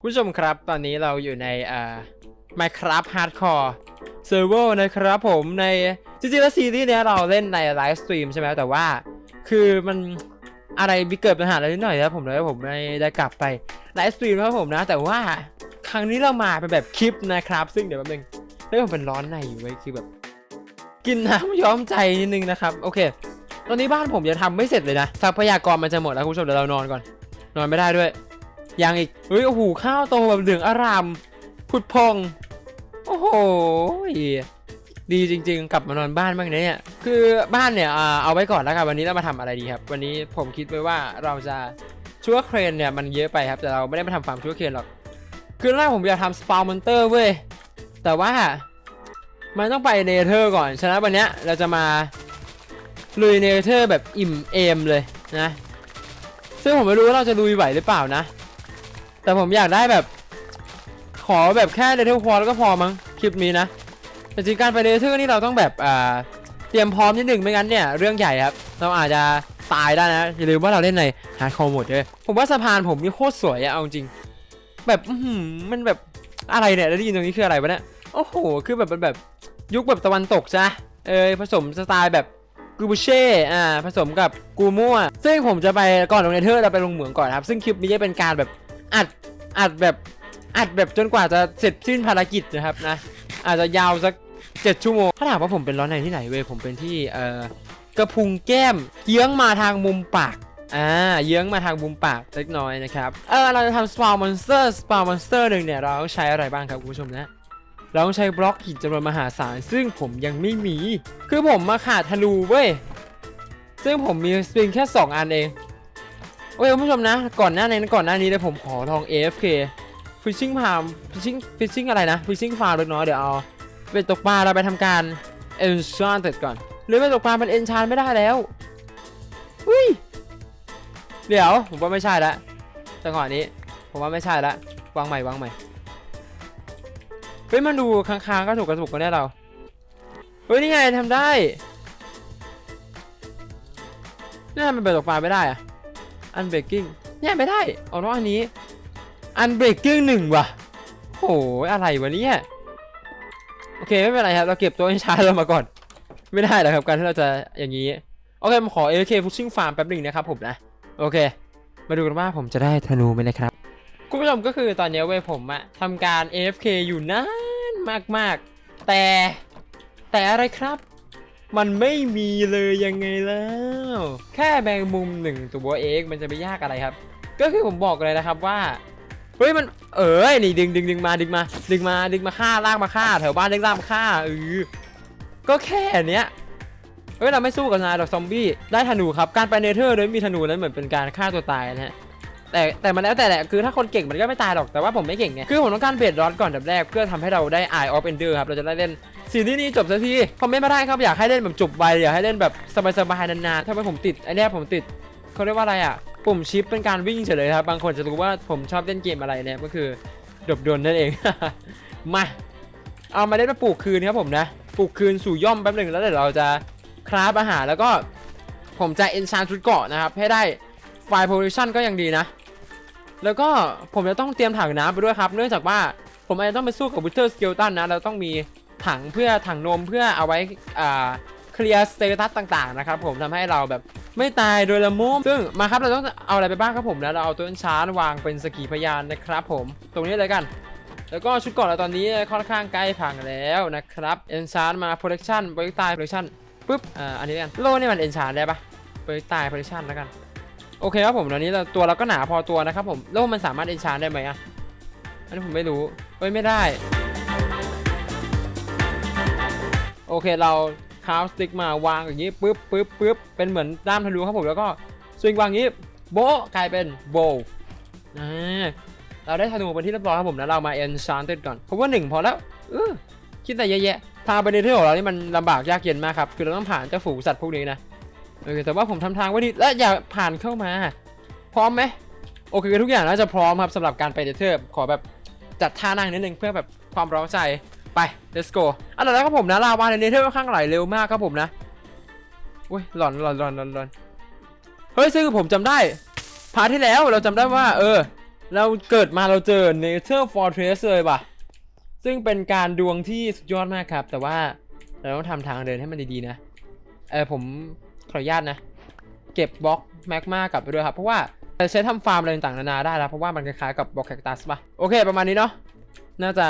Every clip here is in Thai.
คุณผู้ชมครับตอนนี้เราอยู่ในอ่า Minecraft Hardcore Server นะครับผมในจริงๆแล้วซีรีส์เนี้ยเราเล่นในไลฟ์สตรีมใช่ไหมแต่ว่า คือมันอะไรมีเกิดปัญหาอะไรนิดหน่อยแล้วผมเลยผมไม่ได้กลับไปไลฟ์สตรีมครับผมนะ แต่ว่าครั้งนี้เรามาเป็นแบบคลิปนะครับ ซึ่งเดี๋ยวแป๊บนึงเฮ้ยผมเป็นร้อนในอยู่เว้ยคือแบบ กินน้ำย้อมใจนิดนึงนะครับ โอเค ตอนนี้บ้านผมยังทำไม่เสร็จเลยนะทรัพยากรมันจะหมดแล้วคุณผู้ชมเดี๋ยวเรานอนก่อน นอนไม่ได้ด้วย ยังอีกเฮ้ยโอ้โหข้าวโตแบบเหลืองอารามผุดพอง โอ้โหดีจริง ๆ กลับมานอนบ้านบ้างเนี่ย คือบ้านเนี่ยเอาไว้ก่อนแล้วกันวันนี้เรามาทำอะไรดีครับ วันนี้ผมคิดไว้ว่าเราจะชั่วเครนเนี่ยมันเยอะไปครับแต่เราไม่ได้มาทำฟาร์มชั่วเครนหรอก คือแรกผมอยากทำสปาวมอนเตอร์เว้ยแต่ว่ามันต้องไปเนเธอร์ก่อนฉะนั้นวันเนี้ยเราจะมาลุยเนเธอร์แบบอิ่มเอมเลยนะ ซึ่งผมไม่รู้ว่าเราจะลุยไหวหรือเปล่านะ แต่ผมอยากได้แบบ ขอแบบแค่เดเทลพอแล้วก็พอมั้งคลิปนี้นะแต่จริงการไปเดเทอร์นี่เราต้องแบบอ่าเตรียมพร้อมนิดหนึ่งไม่งั้นเนี่ยเรื่องใหญ่ครับ เราอาจจะตายได้นะอย่าลืมว่าเราเล่นในฮาร์ดคอร์หมดเลยผมว่าสะพานผมนี่โคตรสวยอะเอาจริง แบบมันแบบอะไรเนี่ยแล้วได้ยินตรงนี้คืออะไรวะเนี่ยโอ้โหคือแบบมันแบบยุคแบบตะวันตกจ้ะเออผสมสไตล์แบบกูบูเช่อ่าผสมกับกูมั่วซึ่งผมจะไปก่อนลงในเธอร์เราไปลงเหมืองก่อนครับ ซึ่งคลิปนี้จะเป็นการแบบ อัดอัดแบบอัดแบบจนกว่าจะเสร็จสิ้นภารกิจนะครับนะ อาจจะยาวสักเจ็ดชั่วโมงถ้าถามว่าผมเป็นร้อนในที่ไหนเว้ยผมเป็นที่เอ่อกระพุงแก้มเยื้องมาทางมุมปากอ่าเยื้องมาทางมุมปากเล็กน้อยนะครับเออเราจะทำสปาวมอนสเตอร์สปาวมอนสเตอร์หนึ่งเนี่ยเราต้องใช้อะไรบ้างครับคุณผู้ชมนะเราต้องใช้บล็อกหินจำนวนมหาศาลซึ่งผมยังไม่มี คือผมมาขาดธนูเว้ยซึ่งผมมีสปริงแค่ 2 อันเอง โอเคคุณผู้ชมนะ ก่อนหน้านี้ก่อนหน้านี้เลยผมขอลอง AFK Fishing Farm Fishing Fishing อะไรนะ Fishing Farm เล็กน้อยเดี๋ยวเอาเป็นตกปลาเราไปทำการ Enchanted ก่อน หรือเป็นตกปลามัน Enchant ไม่ได้แล้วอุ้ยเดี๋ยวผมว่าไม่ใช่ละจังหวะนี้ ผมว่าไม่ใช่ละวางใหม่วางใหม่เฮ้ยมันดูค้างๆก็ถูกกระถูกกันแน่เราเฮ้ยนี่ไงทำได้นี่ทำไมเปิดตกปลาไม่ได้อะ อันเบรกกิ้งเนี่ยไม่ได้เอาเนาะอันนี้อันเบรกกิ้งหนึ่งว่ะโหอะไรวะเนี่ยโอเคไม่เป็นไรครับเราเก็บตัวเอนชาร์เรามาก่อน ไม่ได้หรอกครับการที่เราจะอย่างนี้โอเคผมขอ AFK Pushing Farm แป๊บหนึ่งนะครับผมนะโอเค มาดูกันว่าผมจะได้ธนูไหมนะครับคุณผู้ชมก็คือตอนนี้เว้ยผมอะทำการ AFK อยู่นานมากๆ แต่แต่อะไรครับ มันไม่มีเลยยังไงแล้ว แค่แมงมุมหนึ่งตัวเองมันจะไปยากอะไรครับ ก็คือผมบอกเลยนะครับว่าเฮ้ยมันเอ้ยนี่ดึงดึงดึงมาดึงมา ดึงมาดึงมาฆ่าลากมาฆ่าแถวบ้านเล่นลากมาฆ่าเออก็แค่เนี้ยเฮ้ยเราไม่สู้กับนายหรอกซอมบี้ได้ธนูครับการไปเนเธอร์โดยมีธนูนั้นเหมือนเป็นการฆ่าตัวตายนะฮะแต่แต่มันแล้วแต่แหละคือถ้าคนเก่งมันก็ไม่ตายหรอกแต่ว่าผมไม่เก่งไงคือผมต้องการเบรดร้อนก่อนดับแรกเพื่อทำให้เราได้ Eye of Ender ครับเราจะได้เล่น ซีรีส์นี้จบสักทีคอมเมนต์มาได้ครับอยากให้เล่นแบบจบไวอยากให้เล่นแบบสบายๆนานๆถ้าไมผมติดไอเนี้ยผมติดเขาเรียกว่าอะไรอะปุ่มชิปเป็นการวิ่งเฉยเลยครับบางคนจะรู้ว่าผมชอบเล่นเกมอะไรเนี่ยก็คือดบดนนั่นเอง มาเอามาเล่นมาปลูกคืนครับผมนะปลูกคืนสู่ย่อมแป๊บหนึ่งแล้วเดี๋ยวเราจะคราฟอาหารแล้วก็ผมจะเอนชานชุดเกาะนะครับให้ได้ไฟโพลิชันก็ยังดีนะ แล้วก็ผมจะต้องเตรียมถังน้ำไปด้วยครับ เนื่องจากว่าผมอาจจะต้องไปสู้กับวิเทอร์สเกลตันนะเราต้องมี ถังเพื่อถังนมเพื่อเอาไว้อ่าเคลียร์สเตตัสต่างๆนะครับผมทำให้เราแบบไม่ตายโดยละมุมซึ่งมาครับเราต้องเอาอะไรไปบ้างครับผมแล้วเราเอาตัวเอนชาร์วางเป็นสกีพยานนะครับผมตรงนี้เลยกัน แล้วก็ชุดก่อนเราตอนนี้ค่อนข้างใกล้พังแล้วนะครับเอนชาร์มาโปรเทคชั่นโปรเทคตายโปรเทคชั่นปุ๊บอ่าอันนี้กันโล่นี่มันเอนชาร์ได้ปะโปรเทคตายโปรเทคชั่นแล้วกันโอเคครับผมตอนนี้เราตัวเราก็หนาพอตัวนะครับผมแล้วมันสามารถเอนชานได้ไหมอะอันนี้ผมไม่รู้เฮ้ยไม่ได้ โอเคเราคาวสติ๊กมาวางอย่างนี้ปึ๊บปึ๊บปึ๊บเป็นเหมือนด้ามทะลุครับผมแล้วก็สวิงวางอย่างนี้โบกลายเป็นโบว์เราได้ธนูเป็นที่เรียบร้อยครับผมแล้วเรามาเอนชานเต็ดก่อนเพราะว่าหนึ่งพอแล้วเออคิดแต่เยอะแยะทางไปในที่ของเรานี่มันลำบากยากเย็นมากครับคือเราต้องผ่านเจ้าฝูงสัตว์พวกนี้นะโอเคแต่ว่าผมทำทางไว้ดีและอย่าผ่านเข้ามา พร้อมไหมโอเคทุกอย่างน่าจะพร้อมครับสำหรับการไปเดเทอร์ขอแบบจัดท่านั่งนิดนึงเพื่อแบบความร้อนใจ ไป let's go อันดับแรกครับผมนะลาวาในเดเทอร์ค่อนข้างไหลเร็วมากครับผมนะอุ้ยหลอนหลอนหลอนหลอนหลอนเฮ้ยซึ่งผมจำได้พาที่แล้วเราจำได้ว่า เออ เราเกิดมาเราเจอ Nature Fortress เลยว่ะซึ่งเป็นการดวงที่สุดยอดมากครับ แต่ว่าเราต้องทำทางเดินให้มันดีๆนะ เออผมขออนุญาตนะ เก็บบล็อกแมกมากลับไปด้วยครับ เพราะว่าจะใช้ทำฟาร์มอะไรต่างๆนานาได้แล้วเพราะว่ามันคล้ายๆกับบล็อกแคคตัสป่ะ โอเค ประมาณนี้เนาะ น่าจะ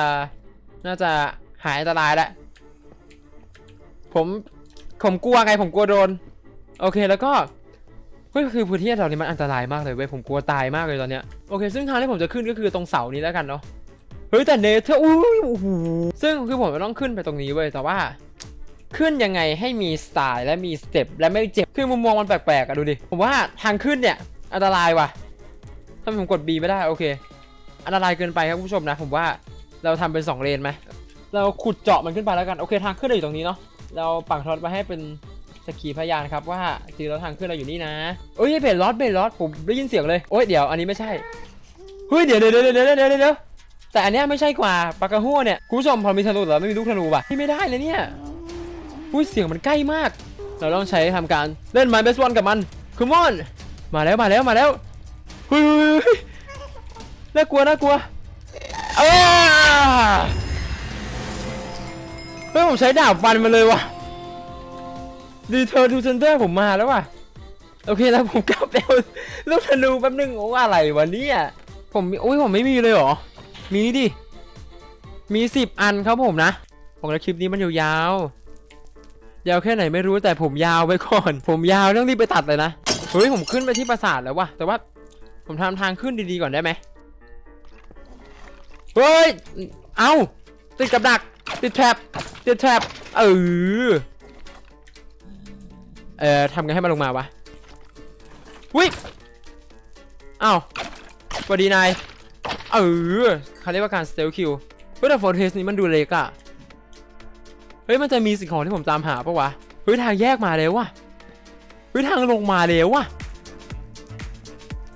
น่าจะหายอันตรายแล้วผมผมกลัวไงผมกลัวโดน โอเคแล้วก็เฮ้ยคือพื้นที่แถวนี้มันอันตรายมากเลยเว้ยผมกลัวตายมากเลยตอนเนี้ยโอเค ซึ่งทางที่ผมจะขึ้นก็คือตรงเสานี้แล้วกันเนาะเฮ้ยแต่เนเธอร์อุ้ยโหซึ่งคือผมต้องขึ้นไปตรงนี้เว้ยแต่ว่า ขึ้นยังไงให้มีสไตล์และมีสเต็ปและไม่เจ็บคือมุมมองมันแปลกๆอะดูดิผมว่าทางขึ้นเนี่ยอันตรายว่ะถ้าผมกด B ไม่ได้โอเค อันตรายเกินไปครับผู้ชมนะ ผมว่า เราทำเป็น 2 เลนไหมเราขุดเจาะมันขึ้นไปแล้วกัน โอเคทางขึ้นเราอยู่ตรงนี้เนาะ เราปักทอตมาให้เป็นสกีพยานครับว่าจริงแล้วทางขึ้นเราอยู่นี่นะเอ้ยเบลลอสเบลลอสผมได้ยินเสียงเลย โอ้ยเดี๋ยวอันนี้ไม่ใช่ เฮ้ยเดี๋ยวเดี๋ยวเดี๋ยวเดี๋ยวเดี๋ยวเดี๋ยวแต่อันเนี้ยไม่ใช่กว่าปากกาหัวเนี่ยคุณผู้ชมพอมีธนูแต่เราไม่มีลูกธนูป่ะที่ไม่ได้เลยเนี่ยอุ้ยเสียงมันใกล้มาก เราต้องใช้ทำการเล่นไม้เบสบอลกับมันคุมอนมาแล้วมาแล้วมาแล้วเฮ้ยน่ากลัวน่ากลัวอ้า เฮ้ยผมใช้ดาบฟันมาเลยวะดีเทอร์ทูเซนเตอร์ผมมาแล้วว่ะ โอเคแล้วผมกลับไปเอาลูกธนูแป๊บนึงโอ้อะไรวะเนี่ยผมโอ้ยผมไม่มีเลยเหรอ มีดิ มีสิบอันครับผมนะบอกแล้วคลิปนี้มันยาว ยาวแค่ไหนไม่รู้แต่ผมยาวไปก่อน ผมยาวต้องรีบไปตัดเลยนะ เฮ้ยผมขึ้นไปที่ปราสาทแล้ววะแต่ว่าผมทำทางขึ้นดีๆก่อนได้ไหม เฮ้ย เอ้า ติดกับดัก ติดแทรปติดแทรปเออ เอ่อทำไงให้มันลงมาวะวิเอ้าสวัสดีนาย เออเขาเรียกว่าการ stealth kill เฮ้ยแต่ fortress นี้มันดูเล็กอะเฮ้ยมันจะมีสิ่งของที่ผมตามหาปะวะ เฮ้ยทางแยกมาแล้ววะเฮ้ยทางลงมาแล้ววะ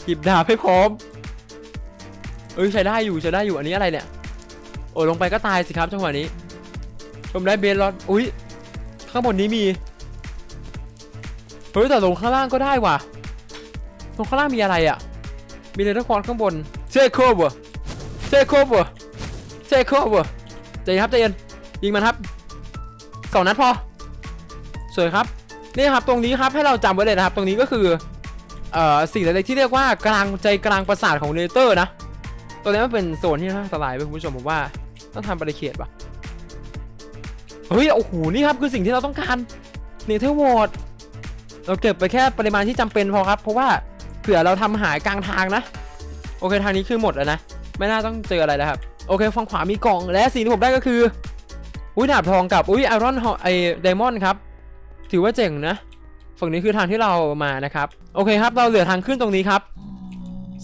หยิบดาบให้พร้อม เอ้ยใช้ได้อยู่ใช้ได้อยู่อันนี้อะไรเนี่ย โอ้ลงไปก็ตายสิครับจังหวะนี้ผมได้เบสลอดอุ้ยข้างบนนี้มีเฮ้ยแต่ลงข้างล่างก็ได้ว่ะลงข้างล่างมีอะไรอะมีเลเทอร์คอนข้างบนเซโคบวเซโคบวเซโคบวใจเย็นครับใจเย็นยิงมันครับสองนัดพอสวยครับนี่ครับตรงนี้ครับให้เราจำไว้เลยนะครับ ตรงนี้ก็คือเอ่อสิ่งเล็กๆที่เรียกว่ากลางใจกลางปราสาทของเนเธอร์นะ ตัวนี้มันเป็นโซนที่น่าอันตรายไปคุณผู้ชมผมว่าต้องทำบริเคดปะเฮ้ยโอ้โหนี่ครับคือสิ่งที่เราต้องการเนเธอร์วอร์ดเราเก็บไปแค่ปริมาณที่จำเป็นพอครับ เพราะว่าเผื่อเราทำหายกลางทางนะ โอเคทางนี้คือหมดแล้วนะ ไม่น่าต้องเจออะไรแล้วครับ โอเคฝั่งขวามีกล่องและสิ่งที่ผมได้ก็คือ อุ้ยดาบทองกับอุ้ยไอรอนไอไดมอนด์ครับ ถือว่าเจ๋งนะ ฝั่งนี้คือทางที่เรามานะครับ โอเคครับ เราเหลือทางขึ้นตรงนี้ครับ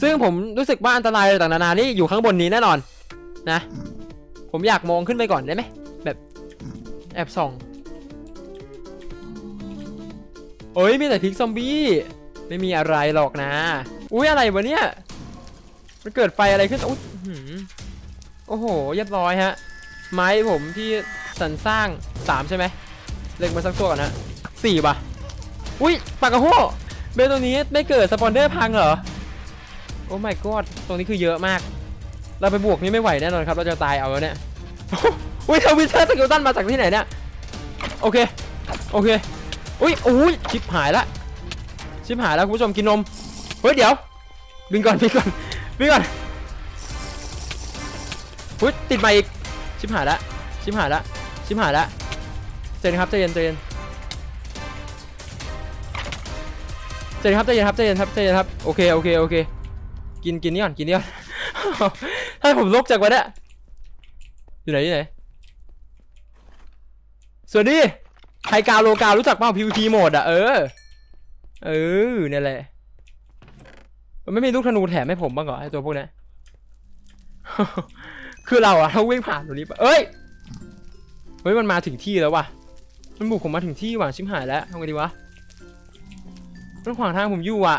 ซึ่งผมรู้สึกว่าอันตรายต่างๆนานานี่อยู่ข้างบนนี้แน่นอน นะ ผมอยากมองขึ้นไปก่อนได้ไหมแบบ แอบส่องโอ้ยมีแต่พิกซอมบี้ ไม่มีอะไรหรอกนะ อุ้ยอะไรวะเนี่ย มันเกิดไฟอะไรขึ้นอุ๊ยอื้อหือโอ้โหเรียบร้อยฮะ ไม้ผมที่สรรสร้างสามใช่ไหมเล็งมาสักตัวก่อนนะสี่ป่ะ อุ้ยปากกระโหเบลตัวนี้ไม่เกิดสปอนเดอร์พังเหรอ โอ้ my god ตรงนี้คือเยอะมาก เราไปบวกนี่ไม่ไหวแน่นอนครับ เราจะตายเอาแล้วเนี่ยอุ้ยทวิตเตอร์สกิลตันมาจากที่ไหนเนี่ย โอเค โอเค อุ้ยอุ้ยชิบหายละ ชิบหายแล้วคุณผู้ชมกินนม เฮ้ยเดี๋ยวบินก่อนบินก่อนบินก่อนอุ้ยติดมาอีก ชิบหายละ ชิบหายละ ชิบหายละใจนครับใจเย็นใจเย็นใจเย็นครับใจเย็นครับใจเย็นครับใจเย็นครับ โอเค โอเค โอเค กินกินนี่ก่อนกินนี่ก่อนให้ผมลกจากวันเนี้ยอยู่ไหนอยู่ไหนสวัสดีไฮกาโลการู้จักเปล่า PVP โหมดอะเออ เออเนี่ยแหละมันไม่มีลูกธนูแถมให้ผมบ้างเหรอไอตัวพวกนี้คือเราอะเราวิ่งผ่านตรงนี้ไปเอ้ยเฮ้ยมันมาถึงที่แล้วว่ะ มันบุกผมมาถึงที่ว่ะชิมหายแล้วทำไงดีวะมันขวางทางผมอยู่อะ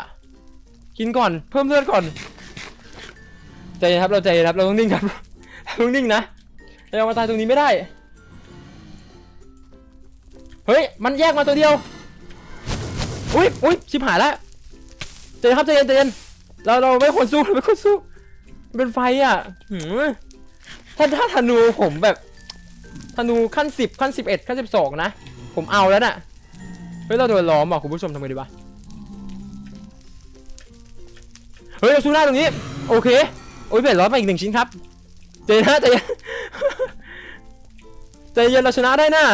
กินก่อนเพิ่มเลือดก่อน ใจเย็นครับเราใจเย็นครับเราต้องนิ่งครับเราต้องนิ่งนะเรามาตายตรงนี้ไม่ได้ เฮ้ยมันแยกมาตัวเดียว อุ้ยอุ้ยชิบหายแล้วใจเย็นครับใจเย็นใจเย็นเราเราไม่ควรสู้เราไม่ควรสู้เป็นไฟอะถ้าถ้าธนูผมแบบธนูขั้นสิบขั้นสิบเอ็ดขั้นสิบสองนะผมเอาแล้วน่ะเฮ้ยเราโดนล้อมอะคุณผู้ชมทำไงดีวะเฮ้ยเราสู้ได้ตรงนี้ โอเค โอ้ยเบ็ดร้อนมาอีกหนึ่งชิ้นครับใจนะใจเย็นใจเย็นเราชนะได้น่ะ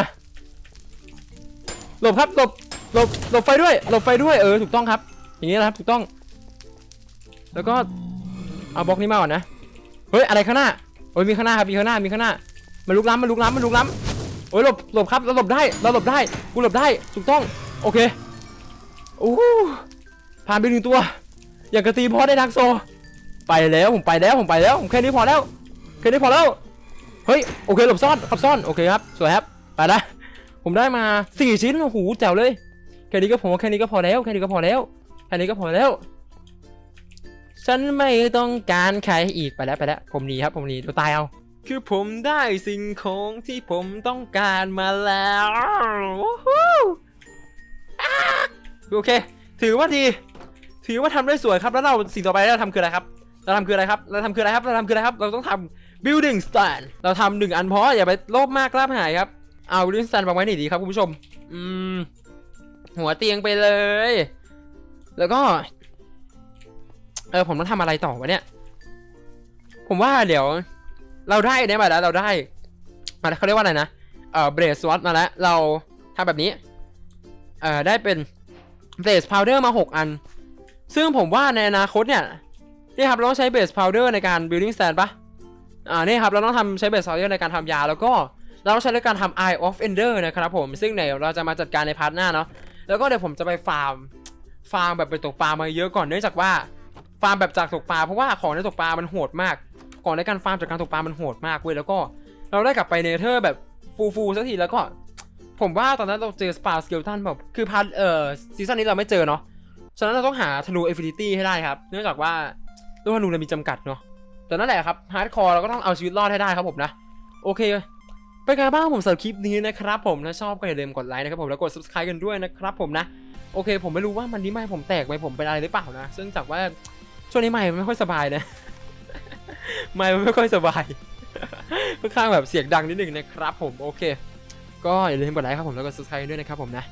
หลบครับหลบหลบหลบไฟด้วยหลบไฟด้วยเออถูกต้องครับ อย่างนี้นะครับถูกต้อง แล้วก็เอาบล็อกนี้มาก่อนนะเฮ้ยอะไรข้างหน้าโอ้ยมีข้างหน้าครับมีข้างหน้ามีข้างหน้ามันลุกล้ำมันลุกล้ำมันลุกล้ำโอ้ยหลบหลบครับเราหลบได้เราหลบได้กูหลบได้ถูกต้องโอเคโอ้ผ่านไปหนึ่งตัว อย่างกระตีพอได้ดักโซ ไปแล้วผมไปแล้วผมไปแล้วผมแค่นี้พอแล้วแค่นี้พอแล้วเฮ้ยโอเคหลบซ่อนหลบซ่อนโอเคครับสวยครับไปละผมได้มาสี่ชิ้นโอ้โหแจ๋วเลยแค่นี้ก็ผมแค่นี้ก็พอแล้วแค่นี้ก็พอแล้วแค่นี้ก็พอแล้ว ฉันไม่ต้องการใครอีกไปแล้วไปแล้วผมหนีครับผมหนีตัวตายเอาคือผมได้สิ่งของที่ผมต้องการมาแล้ววู้ฮู้อ่าโอเค ถือว่าดี ถือว่าทำได้สวยครับแล้วเราสิ่งต่อไปที่เราทำคืออะไรครับ เราทำคืออะไรครับ เราทำคืออะไรครับ เราทำคืออะไรครับ เราต้องทำ building stand เราทำหนึ่งอันเพราะอย่าไปโลภมากล้าหายครับ เอา building stand วางไว้ไหนดีครับคุณผู้ชม อืม หัวเตียงไปเลย แล้วก็ เออผมต้องทำอะไรต่อวะเนี่ย ผมว่าเดี๋ยว เราได้เนี่ยมาแล้วเราได้มาเขาเรียกว่าอะไรนะ เอ่อ เบรสวอตมาแล้ว เราทำแบบนี้ เอ่อ ได้เป็นเบสพาวเดอร์มา 6 อัน ซึ่งผมว่าในอนาคตเนี่ย นี่ครับเราต้องใช้เบสพาวเดอร์ในการ building stand ปะอ่านี่ครับเราต้องทำใช้เบสพาวเดอร์ในการทำยาแล้วก็เราต้องใช้ในการทำ Eye of Ender นะครับผมซึ่งเดี๋ยวเราจะมาจัดการในพาร์ทหน้าเนาะแล้วก็เดี๋ยวผมจะไปฟาร์มฟาร์มแบบไปตกปลามาเยอะก่อนเนื่องจากว่าฟาร์มแบบจากตกปลาเพราะว่าของในตกปลามันโหดมาก ก่อนในการฟาร์มจากการตกปลามันโหดมากเว้ยแล้วก็เราได้กลับไปเนเธอร์แบบฟูฟูสักทีแล้วก็ ผมว่าตอนนั้นเราเจอสปาสเกลตันแบบคือพาร์ทเอ่อซีซั่นนี้เราไม่เจอเนาะฉะนั้นเราต้องหาธนูเอฟินิตี้ให้ได้ครับ เนื่องจากว่า ตัวธนูเรามีจำกัดเนาะแต่นั่นแหละครับฮาร์ดคอร์เราก็ต้องเอาชีวิตรอดให้ได้ครับผมนะ โอเคเป็นบ้างผมสำหรับคลิปนี้นะครับผมถ้าชอบก็อย่าลืมกดไลค์นะครับผมแล้วกด subscribe กันด้วยนะครับผมนะโอเค ผมไม่รู้ว่ามันนี้ไม่ผมแตกไหมผมเป็นอะไรหรือเปล่านะซึ่งจากว่าช่วงนี้ไม่ไม่ค่อยสบายนะไม่ไม่ค่อยสบายค่อนข้างแบบเสียงดังนิดนึงนะครับผมโอเค ก็อย่าลืมกดไลค์ครับผมแล้วก็ subscribe ด้วยนะครับผมนะ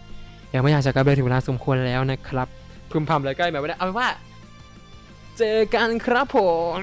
ยังไม่อยากจะกลับเลยถึงเวลาสมควรแล้วนะครับพึมพำเลยใกล้มาไม่ได้เอาเป็นว่า เจอกันครับผม